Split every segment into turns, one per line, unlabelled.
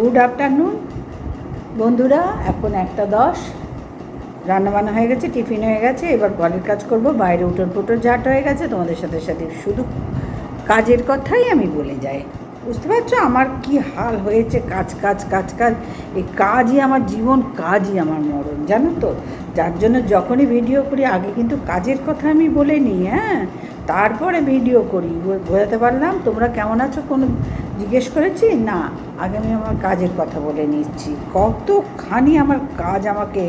Good afternoon. বন্ধুরা, এখন একটা দশ। রান্নাবান্না হয়ে গেছে, টিফিন হয়ে গেছে, এবার ঘরের কাজ করব। বাইরে উঠোর পুটোর ঝাট হয়ে গেছে, তোমাদের সাথে সাথে শুধু কাজের কথাই আমি বলে যাই। বুঝতে পারছ? আমার কি হাল হয়েছে? কাজ কাজ কাজ কাজ। এই কাজই আমার জীবন, কাজই আমার মরণ, জানো তো? যার জন্য যখনই ভিডিও করি, আগে কিন্তু কাজের কথা আমি বলে নিই হ্যাঁ? তারপরে ভিডিও করি। বোঝাতে পারলাম? তোমরা কেমন আছো? কোনো জিজ্ঞেস করেছি, না, আগে আমি আমার কাজের কথা বলে নিচ্ছি। কতখানি আমার কাজ আমাকে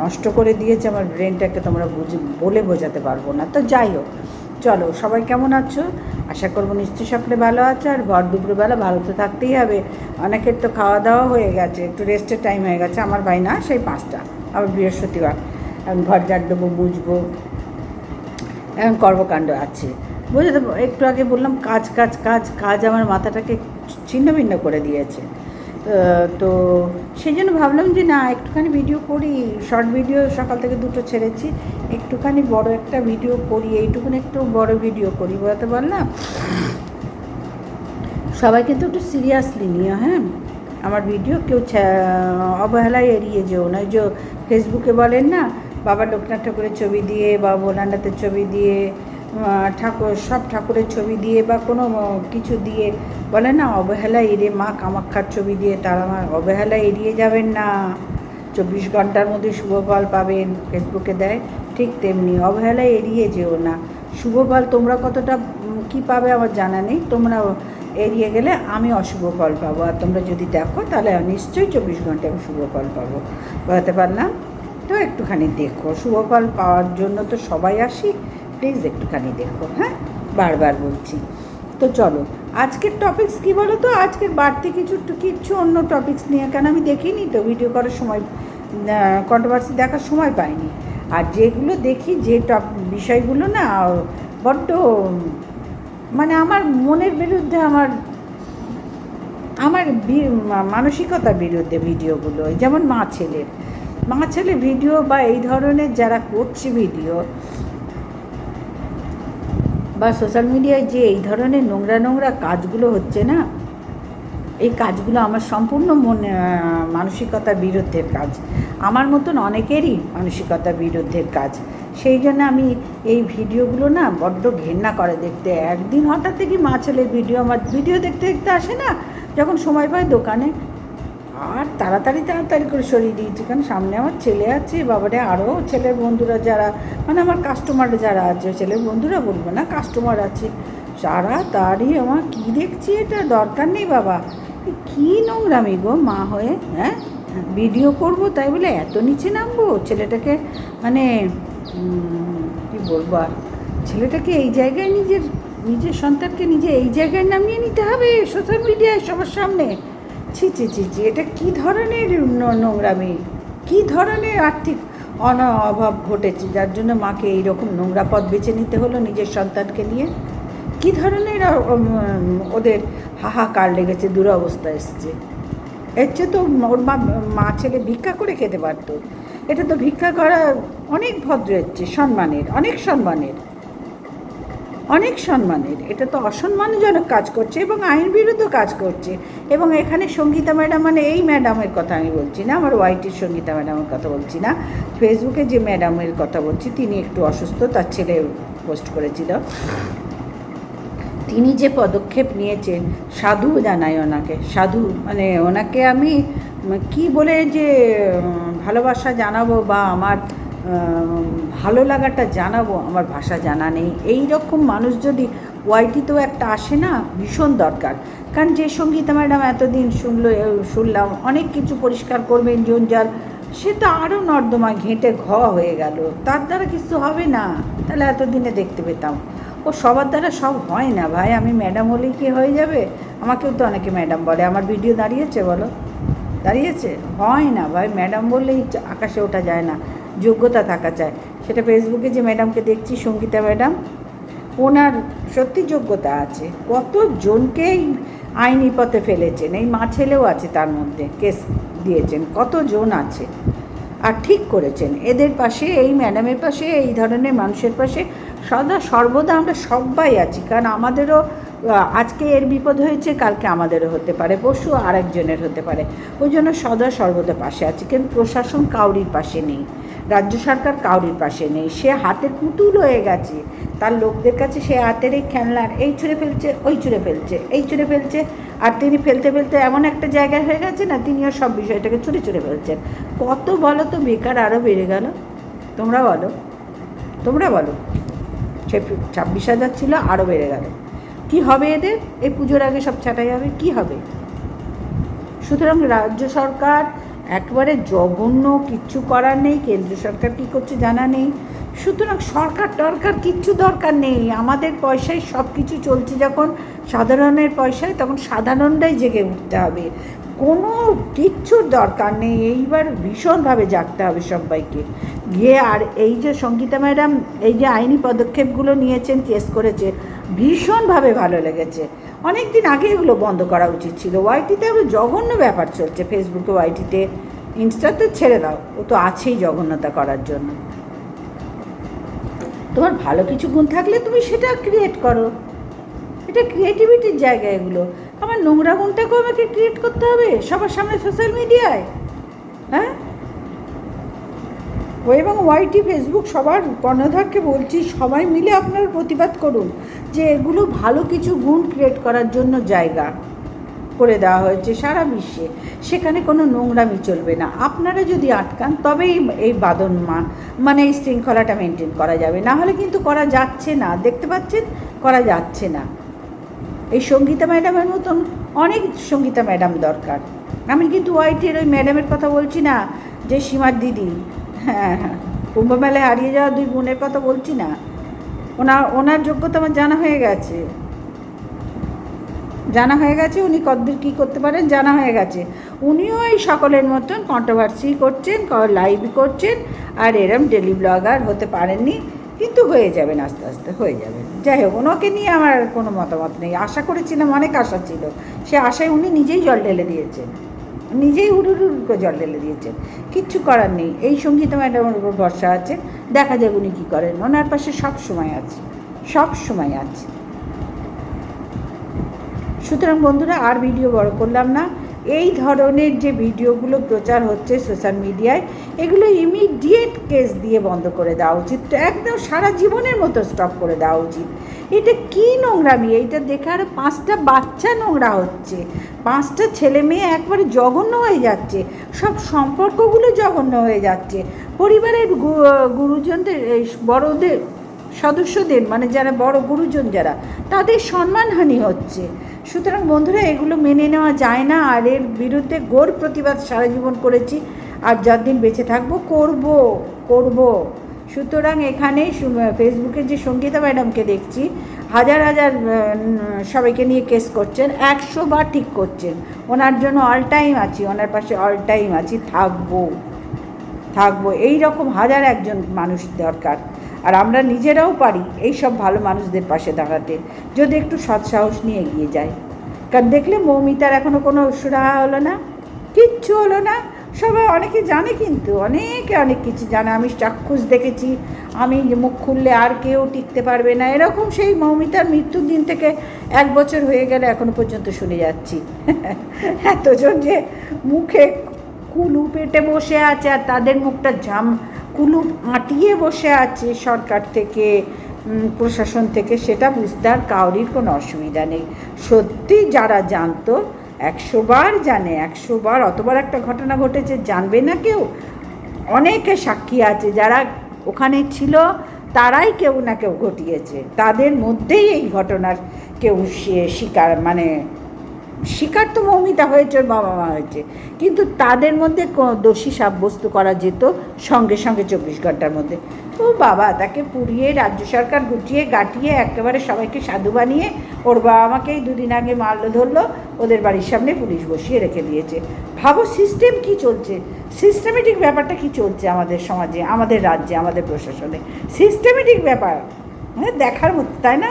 নষ্ট করে দিয়েছে, আমার ব্রেনটাকে তোমরা বুঝে, বলে বোঝাতে পারব না। তো যাই হোক, চলো, সবাই কেমন আছো? আশা করব নিশ্চয়ই সকলে ভালো আছো, আর ভর দুপুরবেলা ভালো তো থাকতেই হবে। অনেকের তো খাওয়া দাওয়া হয়ে গেছে, একটু রেস্টের টাইম হয়ে গেছে, আমার ভাই না, সেই পাঁচটা, আবার বৃহস্পতিবার। এখন ঘর ঝাড় দেবো, বুঝব। এখন কর্মকাণ্ড আছে। বুঝতে একটু আগে বললাম, কাজ কাজ কাজ কাজ, আমার মাথাটাকে ছিন্ন ভিন্ন করে দিয়েছে। তো সেই জন্য ভাবলাম যে না, একটুখানি ভিডিও করি শর্ট ভিডিও সকাল থেকে দুটো ছেড়েছি, একটুখানি বড় একটা ভিডিও করি, এইটুকুনি একটু বড় ভিডিও করি, বলতে পারলাম? সবাই কিন্তু একটু সিরিয়াসলি নিও হ্যাঁ? আমার ভিডিও কেউ অবহেলায় এড়িয়ে যেও না। যে ফেসবুকে বলেন না, বাবা লোকনাথ ঠাকুরের ছবি দিয়ে বা ভোলানাথের ছবি দিয়ে ঠাকুর, সব ঠাকুরের ছবি দিয়ে বা কোনো কিছু দিয়ে বলে না, অবহেলা এড়িয়ে, মা কামাক্ষার ছবি দিয়ে তারা আমার অবহেলা এড়িয়ে যাবেন না। চব্বিশ ঘণ্টার মধ্যে শুভফল পাবেন, ফেসবুকে দেয়, ঠিক তেমনি অবহেলা এড়িয়ে যেও না। শুভফল তোমরা কতটা কি পাবে আমার জানা নেই, তোমরা এড়িয়ে গেলে আমি অশুভ ফল পাবো। আর তোমরা যদি দেখো, তাহলে নিশ্চয়ই চব্বিশ ঘন্টায় আমি শুভ ফল পাবো। বলতে পারলাম? তো একটুখানি দেখো, শুভ ফল পাওয়ার জন্য তো সবাই আসি প্লিজ একটুখানি দেখো হ্যাঁ? বারবার বলছি। তো চলো, আজকের টপিক্স কি বলো তো আজকের বাড়তি কিছু কিচ্ছু অন্য টপিকস নিয়ে, কেন আমি দেখিনি তো? ভিডিও করার সময় কন্ট্রোভার্সি দেখার সময় পাইনি। আর যেগুলো দেখি, যে টপ বিষয়গুলো না বড্ড মানে আমার মনের বিরুদ্ধে, আমার আমার মানসিকতার বিরুদ্ধে ভিডিওগুলো যেমন মা ছেলের। মা ছেলে ভিডিও বা এই ধরনের যারা করছে ভিডিও বা সোশ্যাল মিডিয়ায় যে এই ধরনের নোংরা নোংরা কাজগুলো হচ্ছে না, এই কাজগুলো আমার সম্পূর্ণ মনে মানসিকতার বিরুদ্ধের কাজ। আমার মতন অনেকেরই মানসিকতার বিরুদ্ধের কাজ। সেই জন্য আমি এই ভিডিওগুলো না বড্ড ঘেন্না করে দেখতে। একদিন হঠাৎ থেকে মা ছেলের ভিডিও, আমার ভিডিও দেখতে দেখতে আসে না, যখন সময় পাই দোকানে আর তাড়াতাড়ি তাড়াতাড়ি করে সরিয়ে দিয়েছি, কারণ সামনে আমার ছেলে আছে, বাবারে আরও ছেলের বন্ধুরা যারা মানে আমার কাস্টমার যারা আছে, ছেলের বন্ধুরা বলব না কাস্টমার আছে সারা তারই আমার কী দেখছি এটা দরকার নেই বাবা। কী নোংরামি গো মা হয়ে হ্যাঁ? ভিডিও করব তাই বলে এত নিচে নামবো? ছেলেটাকে মানে কি বলব আর? ছেলেটাকে এই জায়গায় নিজের নিজের সন্তানকে নিজে এই জায়গায় নামিয়ে নিতে হবে সোশ্যাল মিডিয়ায় সবার সামনে। ছি ছি ছি ছি, এটা কী ধরনের নোংরামি? কী ধরনের আর্থিক অন অভাব ঘটেছে যার জন্য মাকে এইরকম নোংরা পথ বেছে নিতে হলো নিজের সন্তানকে নিয়ে? কী ধরনের ওদের হাহাকার লেগেছে, দুরবস্থা এসছে? এর চেয়ে তো ওর মা মা ছেলে ভিক্ষা করে খেতে পারতো। এটা তো ভিক্ষা করা অনেক ভদ্র হচ্ছে সম্মানের, অনেক সম্মানের। অনেক সম্মানের। এটা তো অসম্মানজনক কাজ করছে এবং আইন বিরুদ্ধ কাজ করছে। এবং এখানে সঙ্গীতা ম্যাডাম মানে এই ম্যাডামের কথা আমি বলছি না, আমার ওয়াইটির সঙ্গীতা ম্যাডামের কথা বলছি না। ফেসবুকে যে ম্যাডামের কথা বলছি, তিনি একটু অসুস্থ, তার ছেলে পোস্ট করেছিল। তিনি যে পদক্ষেপ নিয়েছেন, সাধু জানাই ওনাকে। সাধু মানে ওনাকে আমি কি বলে যে ভালোবাসা জানাব বা আমার ভালো লাগাটা জানাব, আমার ভাষা জানা নেই। এই রকম মানুষ যদি ওয়াইটিতেও একটা আসে না, ভীষণ দরকার। কারণ যে সঙ্গীতা ম্যাডাম এতদিন শুনলো শুনলাম, অনেক কিছু পরিষ্কার করবেন জঞ্জাল, সে তো আরও নর্দমা ঘেঁটে ঘ হয়ে গেল। তার দ্বারা কিছু হবে না, তাহলে এতদিনে দেখতে পেতাম। ও সবার দ্বারা সব হয় না ভাই, আমি ম্যাডাম হলেই কি হয়ে যাবে? আমাকেও তো অনেকে ম্যাডাম বলে, আমার ভিডিও দাঁড়িয়েছে বলো। দাঁড়িয়েছে? হয় না ভাই, ম্যাডাম বললেই আকাশে ওঠা যায় না। যোগ্যতা থাকা চায় সেটা ফেসবুকে যে ম্যাডামকে দেখছি, সঙ্গীতা ম্যাডাম ওনার সত্যি যোগ্যতা আছে। কতজনকেই আইনি পথে ফেলেছেন, এই মা ছেলেও আছে তার মধ্যে, কেস দিয়েছেন, কতজন আছে? আর ঠিক করেছেন। এদের পাশে, এই ম্যাডামের পাশে, এই ধরনের মানুষের পাশে সদা সর্বদা আমরা সবাই আছি। কারণ আমাদেরও আজকে এর বিপদ হয়েছে, কালকে আমাদেরও হতে পারে, পরশু আরেকজনের হতে পারে। ওই জন্য সদা সর্বদা পাশে আছে। কিন্তু প্রশাসন কাউরির পাশে নেই। রাজ্য সরকার কাউরির পাশে নেই। সে হাতের পুতুল হয়ে গেছে। তার লোকদের কাছে সে হাতের এই খেলনার, এই ছুঁড়ে ফেলছে, ওই ছুঁড়ে ফেলছে, এই ছুঁড়ে ফেলছে। আর তিনি ফেলতে ফেলতে এমন একটা জায়গায় হয়ে গেছে না তিনিও সব বিষয়টাকে ছুঁড়ে ছুঁড়ে ফেলছেন। কত বলো তো, বেকার আরও বেড়ে গেল। তোমরা বলো তোমরা বলো। সে ছাব্বিশ হাজার ছিল আরও বেড়ে গেল। কি হবে এদের? এই পুজোর আগে সব ছাটাই হবে? কি হবে? সুতরাং রাজ্য সরকার একবারে জঘন্য কিচ্ছু করার নেই কেন্দ্র সরকার কী করছে জানা নেই। সুতরাং সরকার টরকার কিচ্ছু দরকার নেই। আমাদের পয়সায় সব কিছু চলছে যখন সাধারণের পয়সায়, তখন সাধারণটাই জেগে উঠতে হবে। কোনো কিচ্ছুর দরকার নেই। এইবার ভীষণভাবে জাগতে হবে সবাইকে। গিয়ে আর এই যে সঙ্গীতা ম্যাডাম, এই যে আইনি পদক্ষেপগুলো নিয়েছেন, কেস করেছে ভীষণভাবে ভালো লেগেছে। অনেক দিন আগে এগুলো বন্ধ করা উচিত ছিল। ওয়াইটিতে আবার জঘন্য ব্যাপার চলছে। ফেসবুকে ওয়াইটিতে ইনস্টাতে ছেড়ে দাও। ও তো আছেই জঘন্যতা করার জন্য। তোমার ভালো কিছু গুণ থাকলে তুমি সেটা ক্রিয়েট করো। এটা ক্রিয়েটিভিটির জায়গা এগুলো। আমার নোংরা গুণটাকেও আমাকে ক্রিয়েট করতে হবে? সবার সামনে সোশ্যাল মিডিয়ায় হ্যাঁ? এবং ওয়াইটি ফেসবুক সবার কর্ণধারকে বলছি, সবাই মিলে আপনার প্রতিবাদ করুন যে এগুলো ভালো কিছু গুণ ক্রিয়েট করার জন্য জায়গা করে দেওয়া হয়েছে সারা বিশ্বে। সেখানে কোনো নোংরামি চলবে না। আপনারা যদি আটকান, তবেই এই বাদন মা মানে এই শৃঙ্খলাটা মেনটেন করা যাবে। না হলে কিন্তু করা যাচ্ছে না। দেখতে পাচ্ছেন? করা যাচ্ছে না। এই সঙ্গীতা ম্যাডামের মতন অনেক সঙ্গীতা ম্যাডাম দরকার। আমি কিন্তু ওয়াইটির ওই ম্যাডামের কথা বলছি না যে সীমার দিদি। হ্যাঁ হ্যাঁ। কুম্ভমেলায় হারিয়ে যাওয়া দুই বোনের কথা বলছি না। ওনার ওনার যোগ্যতা আমার জানা হয়ে গেছে। জানা হয়ে গেছে উনি কতদূর কী করতে পারেন, জানা হয়ে গেছে। উনিও এই সকলের মতন কন্ট্রোভার্সি করছেন লাইভ করছেন, আর এরম ডেলি ব্লগার হতে পারেননি, কিন্তু হয়ে যাবেন, আস্তে আস্তে হয়ে যাবেন। যাই হোক, ওনাকে নিয়ে আমার কোনো মতামত নেই। আশা করেছিলাম, অনেক আশা ছিল। সে আশায় উনি নিজেই জল ঢেলে দিয়েছেন। নিজেই হুড়ুর করে জল ঢেলে দিয়েছেন। কিচ্ছু করার নেই। এই সংগীত ম্যাডামের উপর ভরসা আছে। দেখা যাক উনি কী করেন। ওনার পাশে সব সময় আছে। সব সময় আছে। সুতরাং বন্ধুরা, আর ভিডিও বড় করলাম না। এই ধরনের যে ভিডিওগুলো প্রচার হচ্ছে সোশ্যাল মিডিয়ায়, এগুলো ইমিডিয়েট কেস দিয়ে বন্ধ করে দেওয়া উচিত। একদম সারা জীবনের মতো স্টপ করে দেওয়া উচিত। এটা কী নোংরামি? এইটা দেখে আরও পাঁচটা বাচ্চা নোংরা হচ্ছে। পাঁচটা ছেলে মেয়ে একবারে জঘন্য হয়ে যাচ্ছে। সব সম্পর্কগুলো জঘন্য হয়ে যাচ্ছে। পরিবারের গুরুজনদের বড়দের, সদস্যদের মানে যারা বড় গুরুজন যারা, তাদের সম্মানহানি হচ্ছে। সুতরাং বন্ধুরা, এগুলো মেনে নেওয়া যায় না। আর এর বিরুদ্ধে গোর প্রতিবাদ সারা জীবন করেছি। আর যতদিন বেঁচে থাকব, করব করব। সুতরাং এখানে ফেসবুকে যে সঙ্গীতা ম্যাডামকে দেখছি, হাজার হাজার সবাইকে নিয়ে কেস করছেন, একশো বার ঠিক করছেন। ওনার জন্য অল টাইম আছি, ওনার পাশে অল টাইম আছি, থাকব থাকব। এই রকম হাজার একজন মানুষ দরকার। আর আমরা নিজেরাও পারি এই সব ভালো মানুষদের পাশে দাঁড়াতে, যদি একটু সৎসাহস নিয়ে এগিয়ে যায় কারণ দেখলে মৌমিতার এখনও কোনো সুরাহা হলো না, কিচ্ছু হলো না। সবাই অনেকে জানে কিন্তু, অনেকে অনেক কিছু জানে। আমি চাক্ষুষ দেখেছি, আমি মুখ খুললে আর কেউ টিকতে পারবে না। এরকম সেই মৌমিতার মৃত্যুর দিন থেকে এক বছর হয়ে গেলে এখনও পর্যন্ত শুনে যাচ্ছি। এতজন যে মুখে কুলু পেটে বসে আছে আর তাদের মুখটা জাম কুলু আঁটিয়ে বসে আছে সরকার থেকে প্রশাসন থেকে, সেটা বুঝতে আর কাউরির কোনো অসুবিধা নেই। সত্যি যারা জানতো একশো বার জানে একশো বার অতবার একটা ঘটনা ঘটেছে, জানবে না কেউ? অনেকে সাক্ষী আছে যারা ওখানে ছিল, তারাই কেউ না কেউ ঘটিয়েছে। তাদের মধ্যেই এই ঘটনার কেউ শিকার মানে শিকার তো মৌমিতা হয়েছে, ওর বাবা মা হয়েছে। কিন্তু তাদের মধ্যে দোষী সাব্যস্ত করা যেত সঙ্গে সঙ্গে চব্বিশ ঘণ্টার মধ্যে। ও বাবা, তাকে পুড়িয়ে রাজ্য সরকার গুটিয়ে গাটিয়ে একেবারে সবাইকে সাধু বানিয়ে ওর বাবা মাকেই দুদিন আগে মারলো, ধরলো, ওদের বাড়ির সামনে পুলিশ বসিয়ে রেখে দিয়েছে। ভাবো সিস্টেম কি চলছে? সিস্টেমেটিক ব্যাপারটা কি চলছে আমাদের সমাজে, আমাদের রাজ্যে, আমাদের প্রশাসনে? সিস্টেমেটিক ব্যাপার। হ্যাঁ দেখার মতো, তাই না?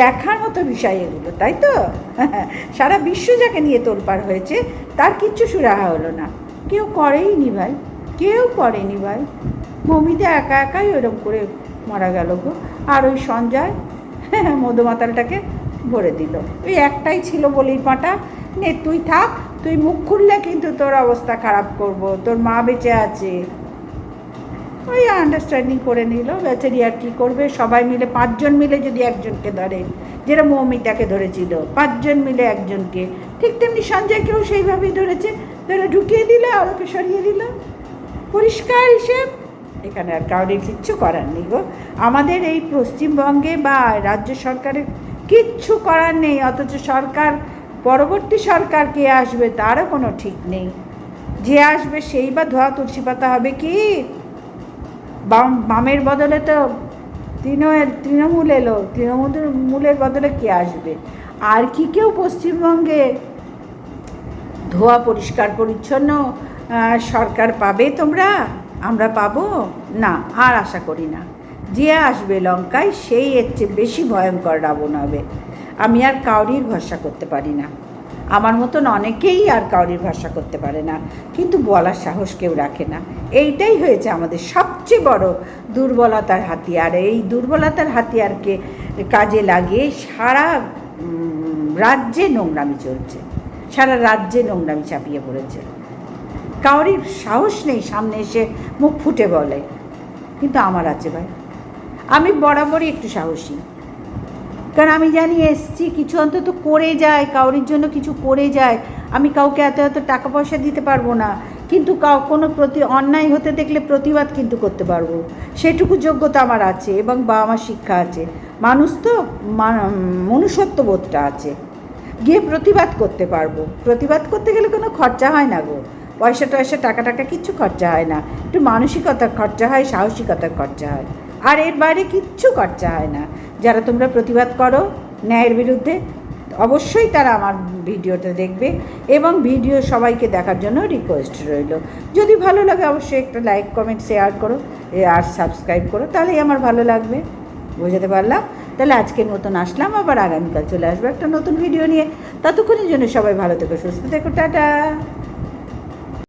দেখার মতো বিষয় এগুলো, তাই তো? সারা বিশ্ব যাকে নিয়ে তোলপাড় হয়েছে, তার কিচ্ছু সুরাহা হলো না। কেউ করেই নি ভাই, কেউ করেনি ভাই। মমিতা একা একাই ওরকম করে মারা গেল গো। আর ওই সঞ্জয়, মধুমাতালটাকে ভরে দিল। ওই একটাই ছিল বলেই পাটা। নে, তুই থাক, তুই মুখ খুললে কিন্তু তোর অবস্থা খারাপ করব। তোর মা বেঁচে আছে। ওই আন্ডারস্ট্যান্ডিং করে নিল বেচারি আর কী করবে? সবাই মিলে, পাঁচজন মিলে যদি একজনকে ধরে, যেরকম মৌমিতাকে ধরেছিল, পাঁচজন মিলে একজনকে, ঠিক তেমনি সঞ্জয়কেও সেইভাবেই ধরেছে, ধরে ঢুকিয়ে দিল আর ওকে সরিয়ে দিল। পরিষ্কার হিসেব, এখানে আর কাউরির কিচ্ছু করার নেই গো। আমাদের এই পশ্চিমবঙ্গে বা রাজ্য সরকারের কিচ্ছু করার নেই, অথচ সরকার, পরবর্তী সরকার কে আসবে তারও কোনো ঠিক নেই। যে আসবে, সেই বা ধোয়া তুলসী পাতা হবে কি? বাম, বামের বদলে তো তৃণের তৃণমূল এলো। তৃণমূলের মূলের বদলে কে আসবে? আর কি কেউ পশ্চিমবঙ্গে ধোয়া পরিষ্কার পরিচ্ছন্ন সরকার পাবে তোমরা? আমরা পাবো? না, আর আশা করি না। যে আসবে লঙ্কায়, সেই এর চেয়ে বেশি ভয়ঙ্কর রাবণ হবে। আমি আর কাউরির ভরসা করতে পারি না। আমার মতন অনেকেই আর কাউরির ভাষা করতে পারে না। কিন্তু বলার সাহস কেউ রাখে না। এইটাই হয়েছে আমাদের সবচেয়ে বড় দুর্বলতার হাতিয়ার। এই দুর্বলতার হাতিয়ারকে কাজে লাগিয়ে সারা রাজ্যে নোংরামি চলছে। সারা রাজ্যে নোংরামি চাপিয়ে পড়েছে। কাউরির সাহস নেই সামনে এসে মুখ ফুটে বলে। কিন্তু আমার আছে ভাই। আমি বরাবরই একটু সাহসী। কারণ আমি জানি এসছি, কিছু অন্তত করে যায়, কাউরির জন্য কিছু করে যায়। আমি কাউকে এত এত টাকা পয়সা দিতে পারব না। কিন্তু কাউ, কোনো প্রতি, অন্যায় হতে দেখলে প্রতিবাদ কিন্তু করতে পারব। সেটুকু যোগ্যতা আমার আছে এবং বা আমার শিক্ষা আছে। মানুষ তো মনুষ্যত্ব বোধটা আছে। গিয়ে প্রতিবাদ করতে পারব। প্রতিবাদ করতে গেলে কোনো খরচা হয় না গো। পয়সা টয়সা, টাকা টাকা কিচ্ছু খরচা হয় না। একটু মানসিকতার খরচা হয়, সাহসিকতার খরচা হয়। আর এর বাইরে কিচ্ছু খরচা হয় না। যারা তোমরা প্রতিবাদ করো ন্যায়ের বিরুদ্ধে, অবশ্যই তারা আমার ভিডিওটা দেখবে এবং ভিডিও সবাইকে দেখার জন্য রিকোয়েস্ট রইল। যদি ভালো লাগে অবশ্যই একটা লাইক কমেন্ট শেয়ার করো আর সাবস্ক্রাইব করো, তাহলেই আমার ভালো লাগবে। বোঝাতে পারলাম? তাহলে আজকের মতন আসলাম, আবার আগামীকাল চলে আসব একটা নতুন ভিডিও নিয়ে। ততক্ষণের জন্য সবাই ভালো থেকো, সুস্থ থেকো, টাটা!